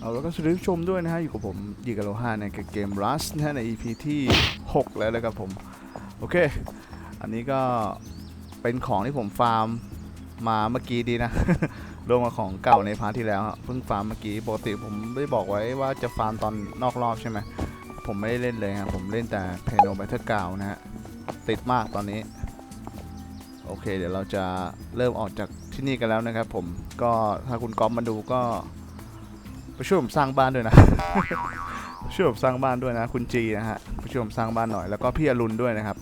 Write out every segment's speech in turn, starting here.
เอาแล้วก็สวัสดีผู้ชมด้วยนะฮะอยู่กับผมยีกาโลฮาในเกม Rust นะฮะใน EP ที่ 6 แล้วนะครับผม โอเค อันนี้ก็เป็นของที่ผมฟาร์มมาเมื่อกี้ดีนะ รวมกับของเก่าในพาร์ทที่แล้วเพิ่งฟาร์มเมื่อกี้ปกติผมได้บอกไว้ว่าจะฟาร์มตอนนอกรอบใช่ไหมผมไม่ได้เล่นเลยครับผมเล่นแต่เพโนแบทเทิลเก่านะฮะติดมากตอนนี้ โอเค เดี๋ยวเราจะเริ่มออกจากที่นี่กันแล้วนะครับผมก็ถ้าคุณก๊อฟมาดูก็ ไปช่วยผมสร้างบ้านด้วยนะ ช่วยผมสร้างบ้านด้วยนะ คุณจีนะฮะไปช่วยผมสร้างบ้านหน่อยแล้วก็พี่อรุณด้วยนะครับ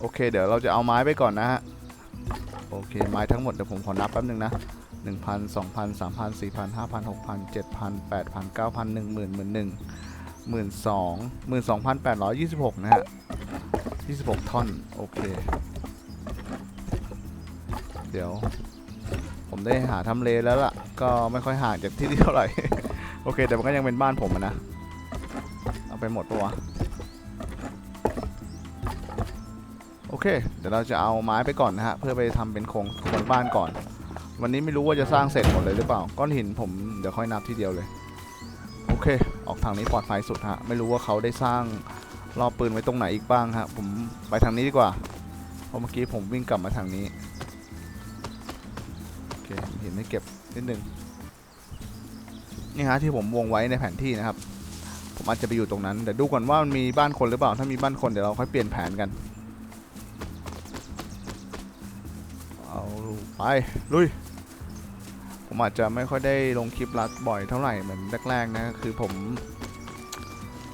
โอเค เดี๋ยวเราจะเอาไม้ไปก่อนนะฮะโอเคไม้ทั้งหมดเดี๋ยวผมขอนับแป๊บนึงนะหนึ่งพันสองพันสามพันสี่พันห้าพันหกพันเจ็ดพันแปดพันเก้าพันหนึ่งหมื่นหมื่นหนึ่งหมื่นสองหมื่นสองพันแปดร้อยยี่สิบหกนะฮะยี่สิบหกท่อน โอเค เดี๋ยว ผมได้หาทำเลแล้วล่ะ ก็ไม่ค่อยห่างจากที่นี่เท่าไหร่ โอเค แต่มันก็ยังเป็นบ้านผมนะ เอาไปหมดปะวะ โอเค เดี๋ยวเราจะเอาไม้ไปก่อนนะฮะ เพื่อไปทำเป็นโครงโครงบ้านก่อน วันนี้ไม่รู้ว่าจะสร้างเสร็จหมดเลยหรือเปล่า ก้อนหินผมเดี๋ยวค่อยนับทีเดียวเลย โอเค ออกทางนี้ปลอดภัยสุดฮะ ไม่รู้ว่าเขาได้สร้างรอบปืนไว้ตรงไหนอีกบ้างฮะ ผมไปทางนี้ดีกว่า เพราะเมื่อกี้ผมวิ่งกลับมาทางนี้ เคห็นไม่เก็บนิดนึงนี่ฮะที่ผมวงไว้ในแผนที่นะครับ ผมอาจจะไปอยู่ตรงนั้นเดี๋ยวดูก่อนว่ามันมีบ้านคนหรือเปล่า ถ้ามีบ้านคนเดี๋ยวเราค่อยเปลี่ยนแผนกัน เอาไปลุย ผมอาจจะไม่ค่อยได้ลงคลิปรัดบ่อยเท่าไหร่เหมือนแรกๆนะคือผม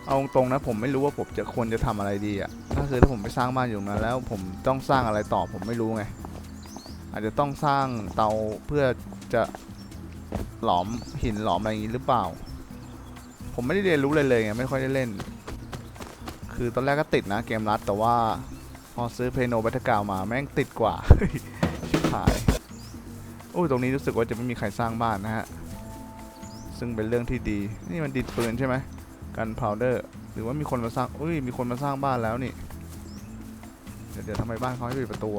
เอาตรงนะผมไม่รู้ว่าผมจะควรจะทำอะไรดีอะ่ะถ้าคือถ้าผมไปสร้างบ้านอยู่มาแล้ว ผมต้องสร้างอะไรต่อผมไม่รู้ไง อาจจะต้องสร้างเตาเพื่อจะหลอมหินหลอมอะไรอย่างนี้หรือเปล่า ผมไม่ได้เรียนรู้เลยเลยไงไม่ค่อยได้เล่น คือตอนแรกก็ติดนะเกมรัดแต่ว่าพอซื้อเพโนบัตกาวมาแม่งติดกว่า ชิบหายโอ้ยตรงนี้รู้สึกว่าจะไม่มีใครสร้างบ้านนะฮะ ซึ่งเป็นเรื่องที่ดี นี่มันดิดปืนใช่ไหมกันพาวเดอร์หรือว่ามีคนมาสร้างอุ้ยมีคนมาสร้างบ้านแล้วนี่ เดี๋ยวเดี๋ยวทำไมบ้านเขาให้ปิดประตู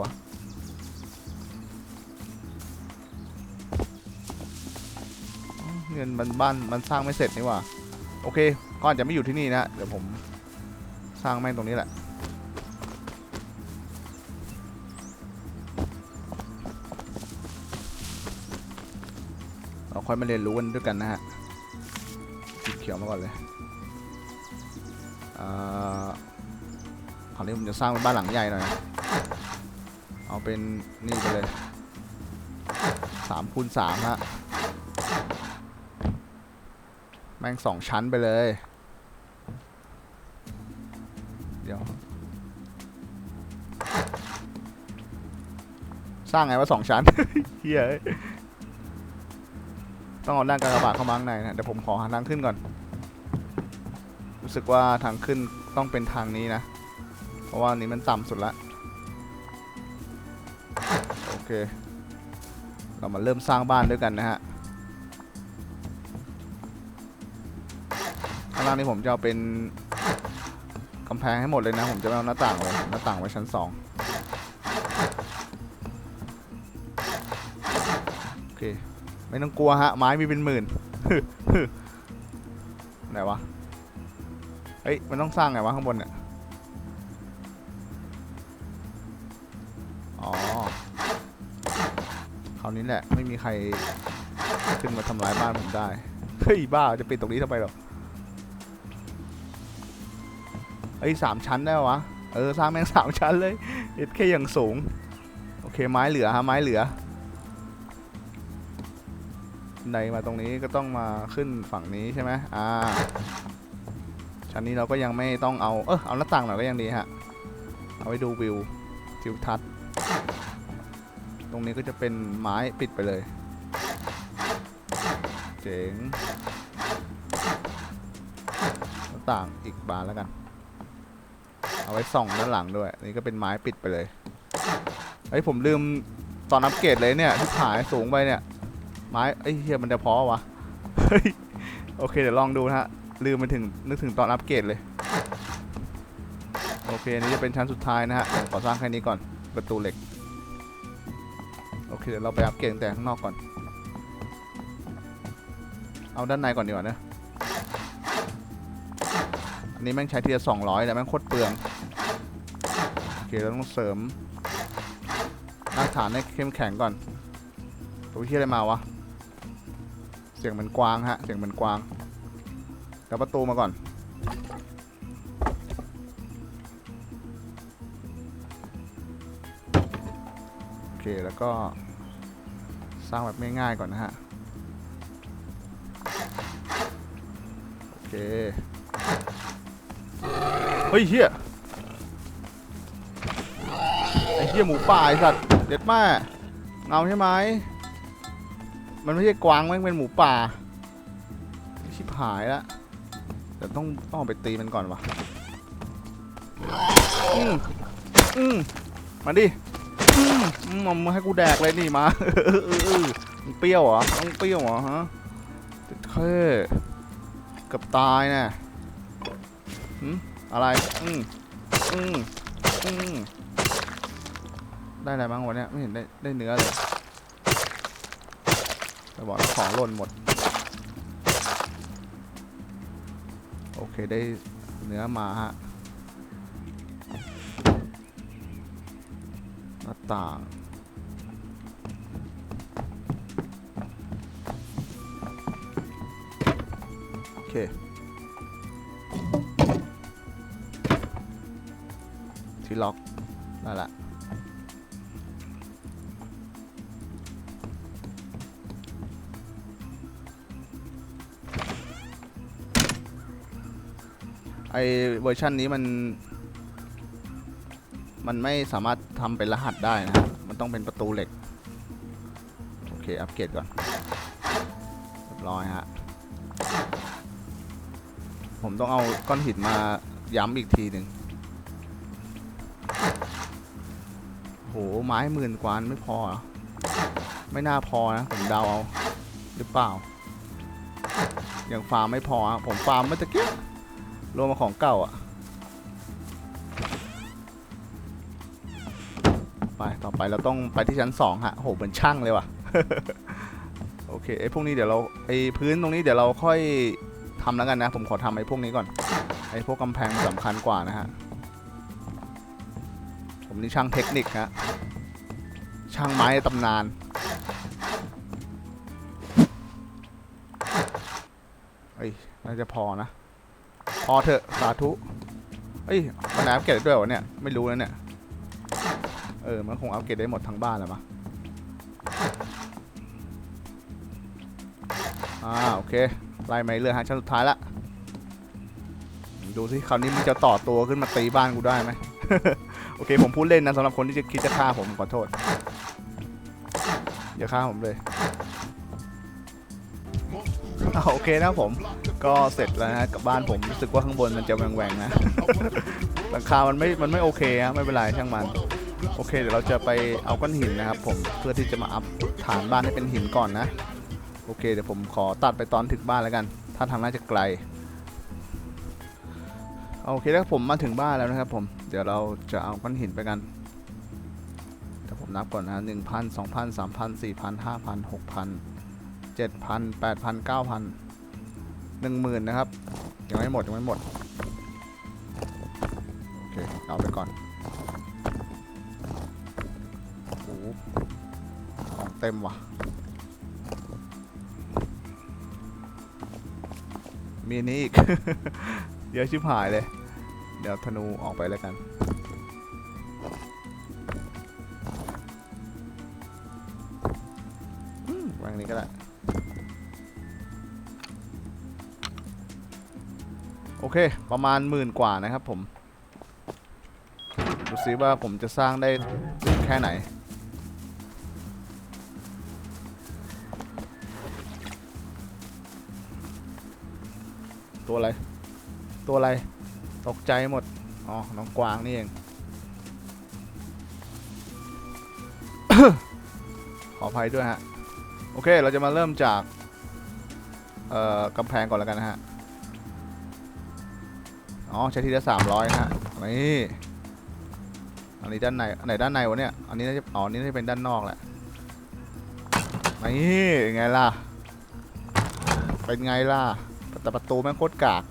เงินมันบ้านมันสร้างไม่เสร็จนี่หว่าโอเคก็อาจจะไม่อยู่ที่นี่นะเดี๋ยวผมสร้างแม่งตรงนี้แหละเราค่อยมาเรียนรู้กันด้วยกันนะฮะสีเขียวมาก่อนเลยอ่าคราวนี้ผมจะสร้างเป็นบ้านหลังใหญ่หน่อย เอาเป็นนี่ไปเลยสามคูณสามฮะ แม่งสองชั้นไปเลย เดี๋ยว สร้างไงว่าสองชั้นเฮียเอ้ยต้องเอาด้านกระบะเข้ามาข้างในนะเดี๋ยวผมขอหาทางขึ้นก่อน รู้สึกว่าทางขึ้นต้องเป็นทางนี้นะ เพราะว่านนี้มันต่ำสุดละ โอเค เรามาเริ่มสร้างบ้านด้วยกันนะฮะ ล่างนี้ผมจะเอาเป็นกำแพงให้หมดเลยนะ ผมจะไม่เอาหน้าต่างเลยหน้าต่างไว้ชั้นสองโอเค ไม่ต้องกลัวฮะ ไม้มีเป็นหมื่นไหนวะเฮ้ย มันต้องสร้างไงวะข้างบนเนี่ยอ๋อคราวนี้แหละ ไม่มีใครขึ้นมาทำร้ายบ้านผมได้ เฮ้ย บ้า จะปิดตรงนี้ทำไมหรอ เอ้ยสามชั้นได้วะ เออสร้างแม่งสามชั้นเลยเอ็ดแค่อย่างสูง โอเคไม้เหลือฮะไม้เหลือในมาตรงนี้ก็ต้องมาขึ้นฝั่งนี้ใช่ไหมอ่า ชั้นนี้เราก็ยังไม่ต้องเอา เออเอาหน้าต่างหน่อยก็ยังดีฮะ เอาไว้ดูวิวทิวทัศน์ ตรงนี้ก็จะเป็นไม้ปิดไปเลย เจ๋งหน้าต่างอีกบานแล้วกัน เอาไว้ส่องด้านหลังด้วย นี่ก็เป็นไม้ปิดไปเลยเฮ้ยผมลืมตอนอัปเกรดเลยเนี่ยที่ผายสูงไปเนี่ย ไม้ไอ้เฮียมันจะพอวะเฮ้ยโอเคเดี๋ยวลองดูนะฮะลืมไปถึงนึกถึงตอนอัปเกรดเลยโอเคอันนี้จะเป็นชั้นสุดท้ายนะฮะขอสร้างแค่นี้ก่อนประตูเหล็กโอเคเดี๋ยวเราไปอัปเกรดแต่ข้างนอกก่อน เอาด้านในก่อนดีกว่านะ อันนี้แม่งใช้ทีละสองร้อยแต่แม่งโคตรเปลืองโอเคเราต้องเสริมรากฐานให้เข้มแข็งก่อนตัวที่อะไรมาวะ เสียงเหมือนกวางฮะ เสียงเหมือนกวางแล้วประตูมาก่อนโอเคแล้วก็สร้างแบบง่ายๆก่อนนะฮะโอเค เฮ้ยเฮียไอ้เฮียหมูป่าไอสัตว์เด็ดมากเงาใช่ไหมมันไม่ใช่กวางแม่งเป็นหมูป่าชิบหายละเดี๋ยวต้องต้องไปตีมันก่อนวะอืมอืมมาดิอืมมเอามาให้กูแดกเลยนี่มาเออเออเออมึงเปรี้ยวเหรอต้องเปรี้ยวเหรอฮะเท่กับตายน่ะหืม อะไร อืมอืมอืมได้อะไรบ้างวะเนี่ยไม่เห็นได้ได้เนื้อเลยแต่บอกของหล่นหมด โอเคได้เนื้อมาฮะหน้าต่างโอเค ล็อกนั่นแหละไอเวอร์ชันนี้มัน มันไม่สามารถทำเป็นรหัสได้นะ มันต้องเป็นประตูเหล็ก โอเค อัปเกรดก่อนเรียบร้อยฮะ ผมต้องเอาก้อนหินมาย้ำอีกทีหนึ่ง ไม้หมื่นกว่านไม่พอหรอไม่น่าพอนะ ผมเดาเอา หรือเปล่า อย่างฟาร์มไม่พอ ผมฟาร์มเมื่อตะกี้รวมมาของเก่าอะไป ต่อไปเราต้องไปที่ชั้นสองฮะโหเหมือนช่างเลยว่ะ โอเคไอ้พวกนี้เดี๋ยวเราไอ้พื้นตรงนี้เดี๋ยวเราค่อยทำแล้วกันนะ ผมขอทำไอ้พวกนี้ก่อน ไอ้พวกกำแพงสำคัญกว่านะฮะ นี่ช่างเทคนิคฮะช่างไม้ตำนานเอ้ย น่าจะพอนะ พอเถอะ สาธุเอ้ยมันอัปเกรดด้วยเหรอเนี่ย ไม่รู้นะเนี่ย เออ มันคงอัปเกรดได้หมดทั้งบ้านแหล้วมะอ่า โอเค ไล่มาเรื่อยฮะชั้นสุดท้ายละ ดูสิคราวนี้มึงจะต่อตัวขึ้นมาตีบ้านกูได้ไหม โอเคผมพูดเล่นนะสำหรับคนที่จะคิดจะฆ่าผมขอโทษอย่าฆ่าผมเลยโอเคนะผมก็เสร็จแล้วนะกับบ้านผมรู้สึกว่าข้างบนมันจะแหว่งๆนะหลังคามันไม่มันไม่โอเคฮะไม่เป็นไรช่างมันโอเคเดี๋ยวเราจะไปเอาก้อนหินนะครับ ผมเพื่อที่จะมาอัพฐานบ้านให้เป็นหินก่อนนะ โอเคเดี๋ยวผมขอตัดไปตอนถึงบ้านแล้วกัน ถ้าทางน่าจะไกล โอเคแล้วผมมาถึงบ้านแล้วนะครับผมเดี๋ยวเราจะเอาก้อนหินไปกันเดี๋ยวผมนับก่อนนะหนึ่งพันสองพันสามพันสี่พันห้าพันหกพันเจ็ดพันแปดพันเก้าพันหนึ่งหมื่นนะครับยังไม่หมดยังไม่หมดโอเคเอาไปก่อนโอ้โหของเต็มว่ะมีนนี้อีก เยอะชิบหายเลย เดี๋ยวธนูออกไปแล้วกัน วางนี้ก็ได้ โอเค ประมาณหมื่นกว่านะครับผม ดูซิว่าผมจะสร้างได้ถึงแค่ไหนตัวอะไร ตัวอะไร ตกใจหมด อ๋อ น้องกวางนี่เอง ขออภัยด้วยฮะ โอเค เราจะมาเริ่มจาก เอ่อกำแพงก่อนแล้วกันนะฮะ อ๋อ ใช้ทีละสามร้อยฮะ นี่ อันนี้ด้านใน อันไหนด้านในวะเนี่ย อันนี้น่าจะ อ๋อ นี่น่าจะเป็นด้านนอกแหละ นี่ไงล่ะ เป็นไงล่ะ แต่ประตูแม่งโคตรกาก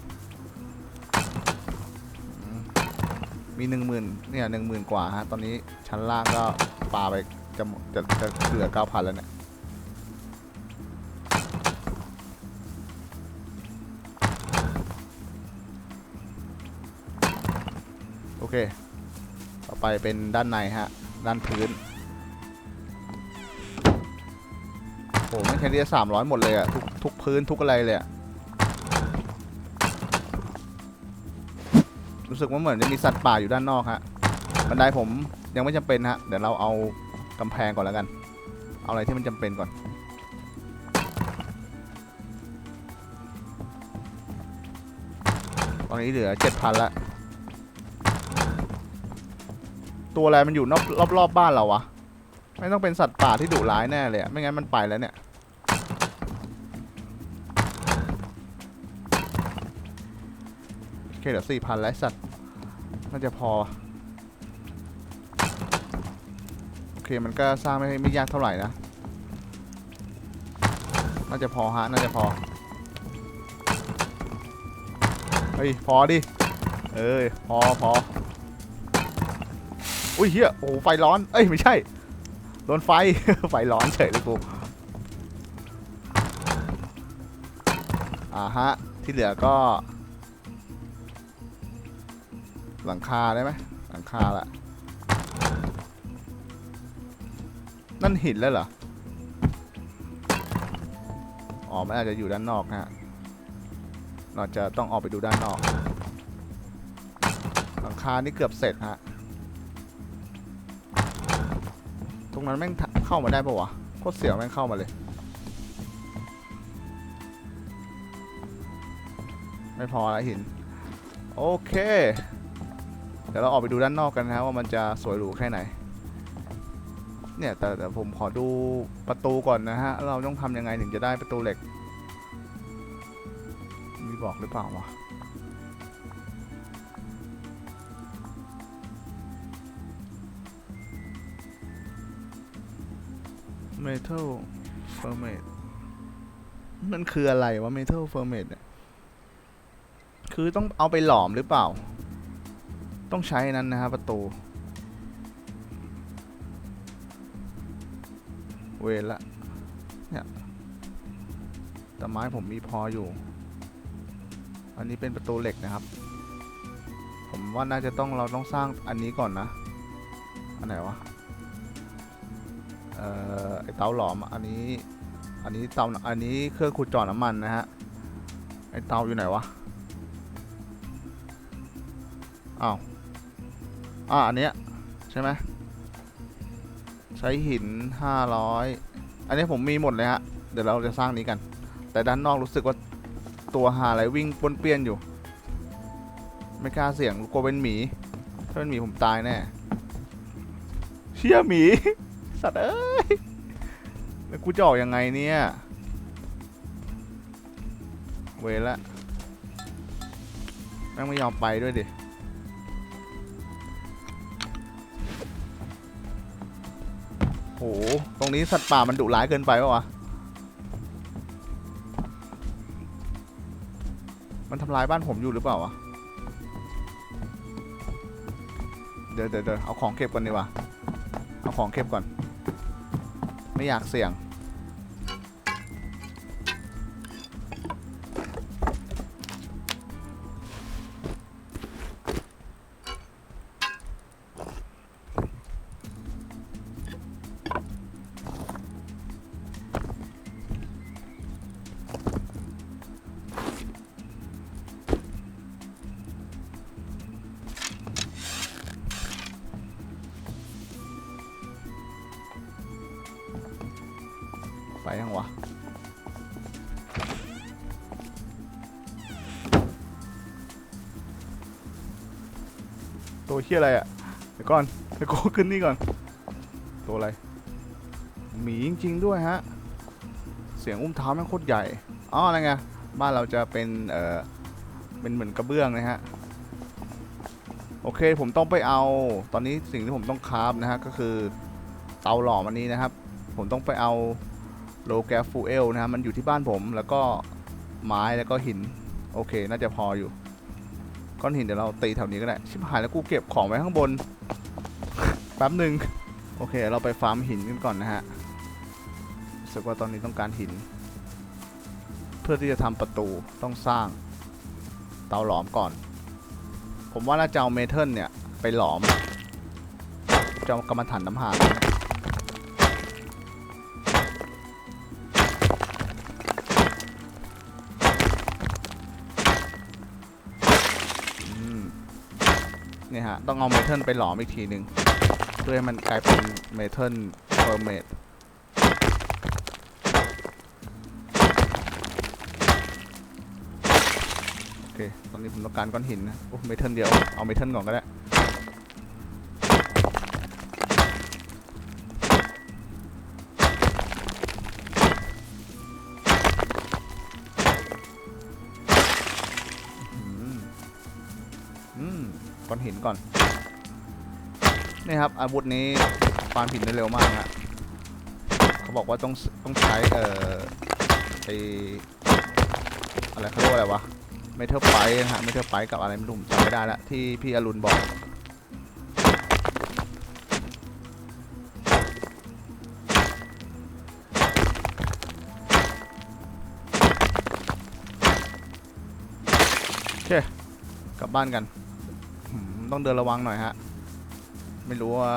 มีหนึ่งหมื่นเนี่ยหนึ่งหมื่นกว่าฮะ ตอนนี้ชั้นล่างก็ปาไปจะจะจะเหลือเก้าพันแล้วเนี่ย โอเค ต่อไปเป็นด้านในฮะ ด้านพื้นโอ้ไม่แค่นี้สามร้อยหมดเลยอะทุกทุกพื้นทุกอะไรเลยอะ รู้สึกว่าเหมือนจะมีสัตว์ป่าอยู่ด้านนอกฮะบันไดผมยังไม่จำเป็นฮะเดี๋ยวเราเอากำแพงก่อนแล้วกัน เอาอะไรที่มันจำเป็นก่อน ตอนนี้เหลือเจ็ดพันละ ตัวอะไรมันอยู่นอกรอบรอบบ้านเราวะ ไม่ต้องเป็นสัตว์ป่าที่ดุร้ายแน่เลยไม่งั้นมันไปแล้วเนี่ย เคเดี๋ยวสี่พันแล้วไอ้สัตว์น่าจะพอ โอเคมันก็สร้างไม่ไม่ยากเท่าไหร่นะ น่าจะพอฮะ น่าจะพอ เฮ้ย พอดิ เอ้ย พอพออุ้ยเฮียโอ้โหไฟร้อน เอ้ย ไม่ใช่โดนไฟ ไฟร้อนเฉยเลยกูอ่าฮะ ที่เหลือก็ หลังคาได้ไหมหลังคาละนั่นหินแล้วเหรอ อ๋อมันอาจจะอยู่ด้านนอกฮะเราจะต้องออกไปดูด้านนอก หลังคานี่เกือบเสร็จฮะ ตรงนั้นแม่งเข้ามาได้ปะวะ โคตรเสียวแม่งเข้ามาเลย ไม่พอละหิน โอเค เดี๋ยวเราออกไปดูด้านนอกกันนะฮะว่ามันจะสวยหรูแค่ไหน เนี่ยแต่แต่ผมขอดูประตูก่อนนะฮะ เราต้องทำยังไงถึงจะได้ประตูเหล็ก มีบอกหรือเปล่าวะ Metal Fermate มันคืออะไรวะ Metal Fermate เนี่ย คือต้องเอาไปหลอมหรือเปล่า ต้องใช้นั้นนะฮะประตู เวละเนี่ยแต่ไม้ผมมีพออยู่ อันนี้เป็นประตูเหล็กนะครับ ผมว่าน่าจะต้องเราต้องสร้างอันนี้ก่อนนะ อันไหนวะ เอ่อไอเตาหลอมอะอันนี้ อันนี้เตาอันนี้เครื่องขุดเจาะน้ำมันนะฮะ ไอเตาอยู่ไหนวะ อ้าว อ่าอันเนี้ยใช่ไหมใช้หินห้าร้อยอันนี้ผมมีหมดเลยฮะ เดี๋ยวเราจะสร้างนี้กัน แต่ด้านนอกรู้สึกว่าตัวหาอะไรวิ่งปนเปี้ยนอยู่ ไม่กล้าเสี่ยงกลัวเป็นหมี ถ้าเป็นหมีผมตายแน่ เชี่ยหมี สัตว์เอ้ย แล้วกูจะออกยังไงเนี่ย เวละแม่งไม่ยอมไปด้วยดิ โห ตรงนี้สัตว์ป่ามันดุร้ายเกินไปปะวะ มันทำลายบ้านผมอยู่หรือเปล่าวะ เดี๋ยวเดี๋ยวเดี๋ยวเอาของเก็บก่อนดีกว่า เอาของเก็บก่อน ไม่อยากเสี่ยง ตัวเฮียอะไรอะ่ะเดี๋ยวก่อนเดี๋ยวกูขึ้นนี่ก่อน ตัวอะไรหมีจริง ๆ ด้วยฮะ เสียงอุ้มเท้าแม่งโคตรใหญ่อ๋ออะไรไงบ้านเราจะเป็นเอ่อเป็นเหมือนกระเบื้องนะฮะโอเคผมต้องไปเอาตอนนี้สิ่งที่ผมต้องคราฟนะฮะก็คือเตาหลอมอันนี้นะครับ ผมต้องไปเอาโลแกฟูเอลนะฮะมันอยู่ที่บ้านผมแล้วก็ไม้แล้วก็หิน โอเค น่าจะพออยู่ ก้อนหินเดี๋ยวเราตีแถวนี้ก็ได้ ชิบหายแล้วกูเก็บของไว้ข้างบน แป๊บหนึ่งโอเค เราไปฟาร์มหินกันก่อนนะฮะรู้สึกว่าตอนนี้ต้องการหิน เพื่อที่จะทำประตูต้องสร้างเตาหลอมก่อน ผมว่าน่าจะเอาเมทัลเนี่ย ไปหลอมจะเอากำมะถันน้ำหา นี่ฮะ ต้องเอาเมทัลไปหลอมอีกทีหนึ่งเพื่อให้มันกลายเป็นเมทัลเฟอร์เมทโอเค ตอนนี้ผมต้องการก้อนหินนะ โอ้เมทัลเดียว เอาเมทัลก่อนก็ได้ อนหินก่อน นี่ครับอาวุธนี้ฟาร์มหินได้เร็วมากฮะเขาบอกว่าต้องต้องใช้เอ่อไออะไรเขาเรียกว่าอะไรวะเมทัลไฟนะฮะเมทัลไฟกับอะไรไม่รู้ผมจำไม่ได้ละที่พี่อรุณบอกโอเคกลับบ้านกัน ต้องเดินระวังหน่อยฮะ ไม่รู้ว่า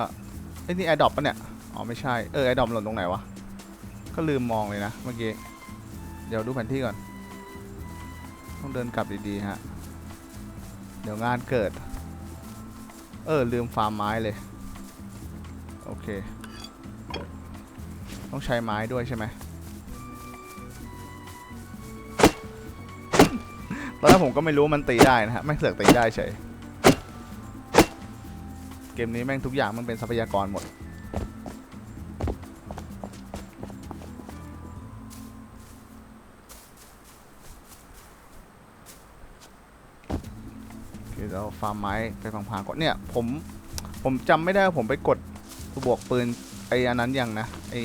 ไอ้นี่แอร์ดอปปะเนี่ย อ๋อไม่ใช่ เออแอร์ดอปหล่นตรงไหนวะ ก็ลืมมองเลยนะเมื่อกี้ เดี๋ยวดูแผนที่ก่อน ต้องเดินกลับดีๆฮะ เดี๋ยวงานเกิด เออลืมฟาร์มไม้เลย โอเค ต้องใช้ไม้ด้วยใช่ไหมตอนแรกผมก็ไม่รู้มันตีได้นะฮะแม่เสือกตีได้เฉย มนี้แม่งทุกอย่างมันเป็นทรัพยากรหมด โอเคเราฟาร์มไม้ไปพังๆก่อนเนี่ย ผมผมจำไม่ได้ว่าผมไปกดบวกปืนไอ้อันนั้นยังนะไอ้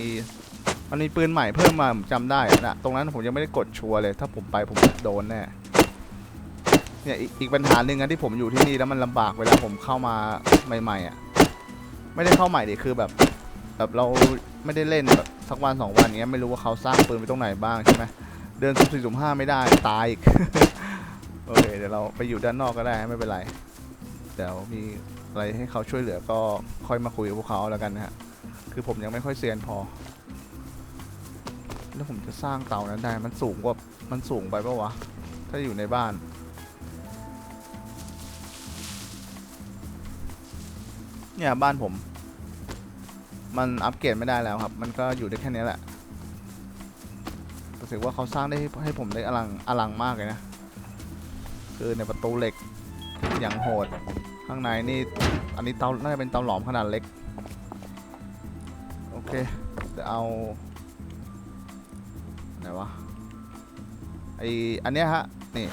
มันมีปืนใหม่เพิ่มมาผมจำได้นะตรงนั้นผมยังไม่ได้กดชัวร์เลย ถ้าผมไปผมโดนแน่ เนี่ยอีกอีกปัญหาหนึ่งนะที่ผมอยู่ที่นี่แล้วมันลำบากเวลาผมเข้ามาใหม่ๆอะไม่ได้เข้าใหม่ดิคือแบบแบบเราไม่ได้เล่นแบบสักวันสองวันเงี้ยไม่รู้ว่าเขาสร้างปืนไปตรงไหนบ้างใช่ไหมเดินสุ่มสี่สุ่มห้าไม่ได้ตายอีก โอเคเดี๋ยวเราไปอยู่ด้านนอกก็ได้ไม่เป็นไรเดี๋ยวมีอะไรให้เขาช่วยเหลือก็ค่อยมาคุยกับพวกเขาแล้วกันนะฮะคือผมยังไม่ค่อยเซียนพอ แล้วผมจะสร้างเตานั้นได้มันสูงกว่ามันสูงไปปะวะถ้าอยู่ในบ้าน เนี่ยบ้านผม มันอัปเกรดไม่ได้แล้วครับ มันก็อยู่ได้แค่นี้แหละรู้สึกว่าเขาสร้างได้ให้ผมได้อลังอลังมากเลยนะ คือในประตูเหล็กอย่างโหด ข้างในนี่ อันนี้เตา น่าจะเป็นเตาหลอมขนาดเล็ก โอเคเดี๋ยวเอาไหนวะ ไออันเนี้ยฮะ นี่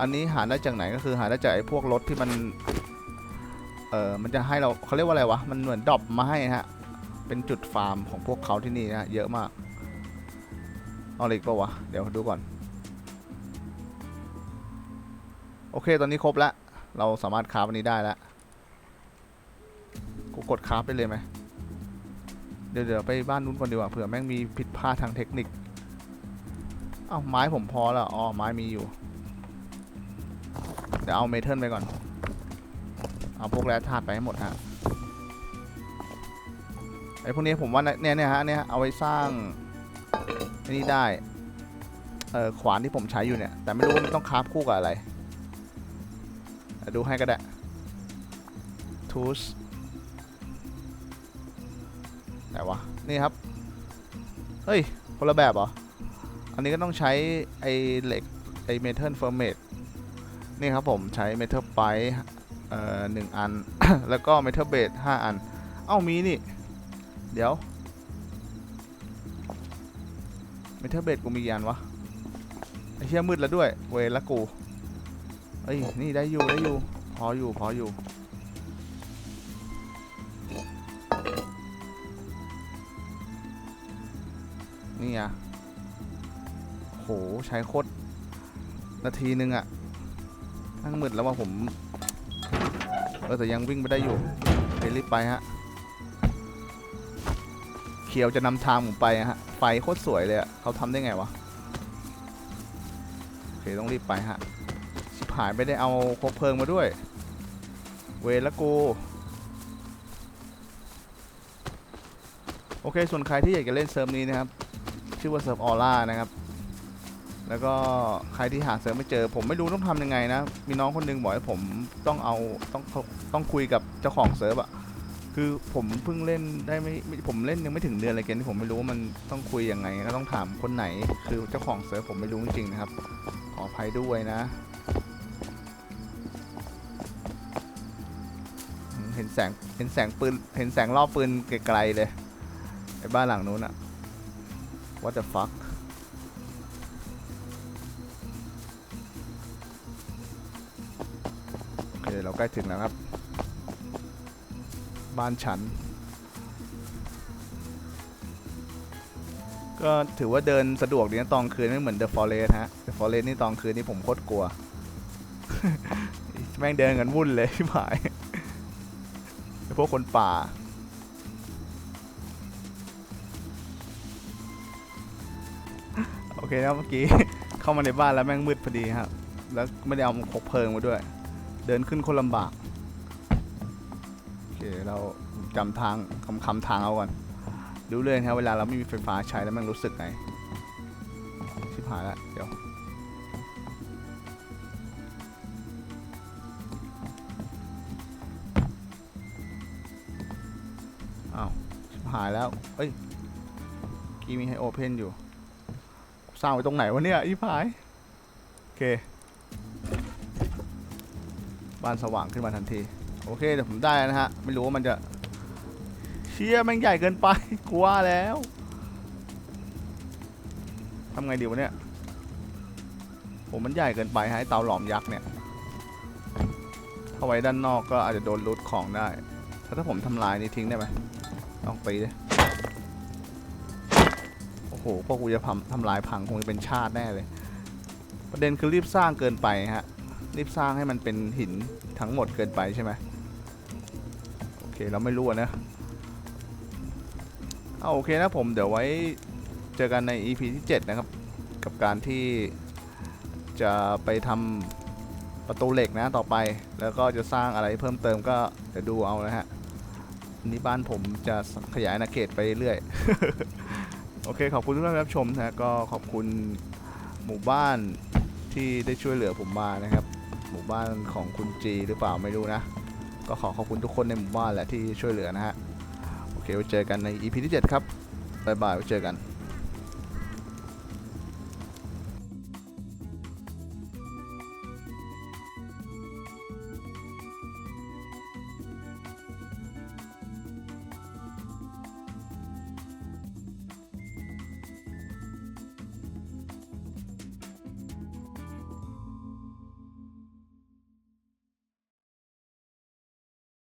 อันนี้หาได้จากไหนก็คือหาได้จากไอ้พวกรถที่มัน เออมันจะให้เราเขาเรียกว่าอะไรวะ มันเหมือนดรอปมาให้ฮะ เป็นจุดฟาร์มของพวกเขาที่นี่นะ เยอะมาก เอาอะไรอีกปะวะ เดี๋ยวดูก่อน โอเค ตอนนี้ครบแล้ว เราสามารถคราฟอันนี้ได้แล้ว กูกดคราฟไปเลยไหม เดี๋ยวเดี๋ยวไปบ้านนู้นก่อนดีกว่า เผื่อแม่งมีผิดพลาดทางเทคนิค เอาไม้ผมพอแล้ว อ๋อ ไม้มีอยู่ เดี๋ยวเอาเมทัลไปก่อน เอาพวกแร่ธาตุไปให้หมดฮะไอ้พวกนี้ผมว่าเนี่ยเนี่ยฮะเนี่ยเอาไว้สร้างอ้นี่ได้เออขวานที่ผมใช้อยู่เนี่ย แต่ไม่รู้ว่ามันต้องคาฟคู่กับอะไรดูให้ก็ได้ tools ไหนวะ นี่ครับ เฮ้ย คนละแบบเหรอ อันนี้ก็ต้องใช้ ไอ้เหล็ก ไอ้เมทัลเฟอร์เมดนี่ครับผมใช้เมทัลไ e เอ่อหนึ่งอัน แล้วก็เมทัลเบดห้าอัน เอ้ามีนี่ เดี๋ยวเมทัลเบดกูมีกี่อันวะไอเชี่ยมืดแล้วด้วย เวละกูเอ้ยนี่ได้อยู่ได้อยู่พออยู่พออยู่นี่อะโหใช้โคตรนาทีนึงอะทั้งมืดแล้วว่าผม เออแต่ยังวิ่งไปได้อยู่เดี๋ยวรีบไปฮะเขียวจะนำทางผมไปอะฮะไฟโคตรสวยเลยอะเขาทำได้ไงวะโอเคต้องรีบไปฮะชิบหายไม่ได้เอาคบเพลิงมาด้วย เวละกูโอเค ส่วนใครที่อยากจะเล่นเซิร์ฟนี้นะครับ ชื่อว่าเซิร์ฟออร่านะครับ แล้วก็ใครที่หาเซิร์ฟไม่เจอ ผมไม่รู้ต้องทำยังไงนะ มีน้องคนหนึงบอกให้ผมต้องเอาต้องต้องคุยกับเจ้าของเซิร์ฟอะคือผมเพิ่งเล่นได้ไม่ผมเล่นยังไม่ถึงเดือนเลยเกมที่ผมไม่รู้ว่ามันต้องคุยยังไงก็ต้องถามคนไหน คือเจ้าของเซิร์ฟผมไม่รู้จริงๆนะครับ ขออภัยด้วยนะ เห็นแสงเห็นแสงปืนเห็นแสงรอบปืนไกลๆเลยไอ้บ้านหลังนู้นอะ what the fuck ใกล้ถึงแล้วครับ บ้านฉัน ก็ถือว่าเดินสะดวกดีนะตอนคืนไม่เหมือน The Forest ฮะ The Forest นี่ตอนคืนนี่ผมโคตรกลัว แม่งเดินกันวุ่นเลยที่หายไอพวกคนป่าโอเคนะเมื่อกี้ เข้ามาในบ้านแล้วแม่งมืดพอดีครับ แล้วไม่ได้เอาคบเพลิงมาด้วย เดินขึ้นคนลำบาก โอเค เราจำทางคำคำทางเอาก่อนดูเลยนะครับเวลาเราไม่มีไฟฟ้าใช้แล้วมันรู้สึกไงชิบหายแล้วเดี๋ยวอ้าวชิบหายแล้วเอ้ยกี้มีให้โอเพนอยู่สร้างไว้ตรงไหนวะเนี่ยอีพาย โอเค บ้านสว่างขึ้นมาทันที โอเคเดี๋ยวผมได้นะฮะ ไม่รู้ว่ามันจะ เชี่ยแม่งใหญ่เกินไปกลัวแล้วทำไงดีวะเนี่ยผมมันใหญ่เกินไปฮะไอ้เตาหลอมยักษ์เนี่ยเข้าไว้ด้านนอกก็อาจจะโดนรูดของได้ถ้าถ้าผมทำลายนี่ทิ้งได้ไหมลองตีดิโอ้โหพวกกูจะทำทำลายพังคงจะเป็นชาติแน่เลย ประเด็นคือรีบสร้างเกินไปฮะ รีบสร้างให้มันเป็นหินทั้งหมดเกินไปใช่ไหมโอเคเราไม่รู้นะเอาโอเคนะผมเดี๋ยวไว้เจอกันใน EP ที่ 7 นะครับ กับการที่จะไปทำประตูเหล็กนะต่อไป แล้วก็จะสร้างอะไรเพิ่มเติมก็เดี๋ยวดูเอานะฮะนนี้บ้านผมจะขยายอาเขตไปเรื่อย โอเค ขอบคุณทุกท่านรับชมนะก็ขอบคุณหมู่บ้านที่ได้ช่วยเหลือผมมานะครับ หมู่บ้านของคุณจีหรือเปล่าไม่รู้นะ ก็ขอขอบคุณทุกคนในหมู่บ้านแหละที่ช่วยเหลือนะฮะ โอเคไว้เจอกันใน EP ที่ 7 ครับบ๊ายบายไว้เจอกัน